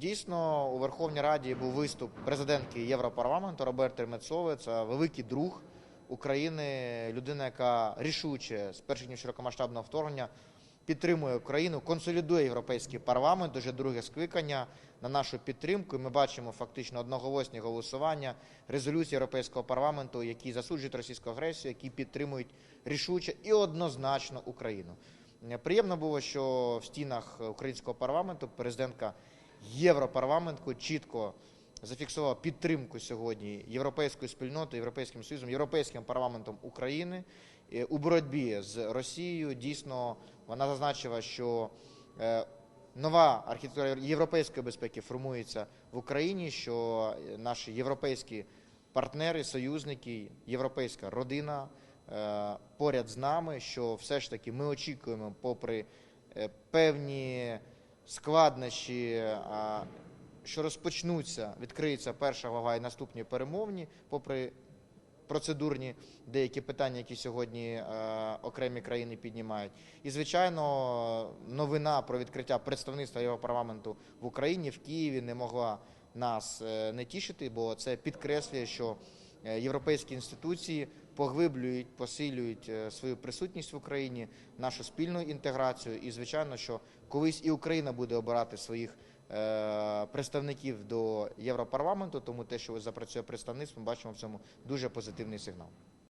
Дійсно, у Верховній Раді був виступ президентки Європарламенту Роберти Мецової. Це великий друг України, людина, яка рішуче з перших днів широкомасштабного вторгнення підтримує Україну, консолідує європейський парламент, дуже друге скликання на нашу підтримку. Ми бачимо фактично одноголосні голосування резолюції Європейського парламенту, які засуджують російську агресію, які підтримують рішуче і однозначно Україну. Приємно було, що в стінах українського парламенту президентка Європарламенту чітко зафіксувала підтримку сьогодні європейською спільнотою, європейським союзом, європейським парламентом України е, у боротьбі з Росією. Дійсно, вона зазначила, що е, нова архітектура європейської безпеки формується в Україні, що е, наші європейські партнери, союзники, європейська родина поряд з нами, що все ж таки ми очікуємо, попри певні складнощі, що розпочнуться, відкриється перша глава і наступні перемовні, попри процедурні деякі питання, які сьогодні е, окремі країни піднімають. І, звичайно, новина про відкриття представництва Європарламенту в Україні в Києві не могла нас е, не тішити, бо це підкреслює, що європейські інституції поглиблюють, посилюють е, свою присутність в Україні, нашу спільну інтеграцію. І, звичайно, що колись і Україна буде обирати своїх е, представників до Європарламенту, тому те, що запрацює представництво, ми бачимо в цьому дуже позитивний сигнал.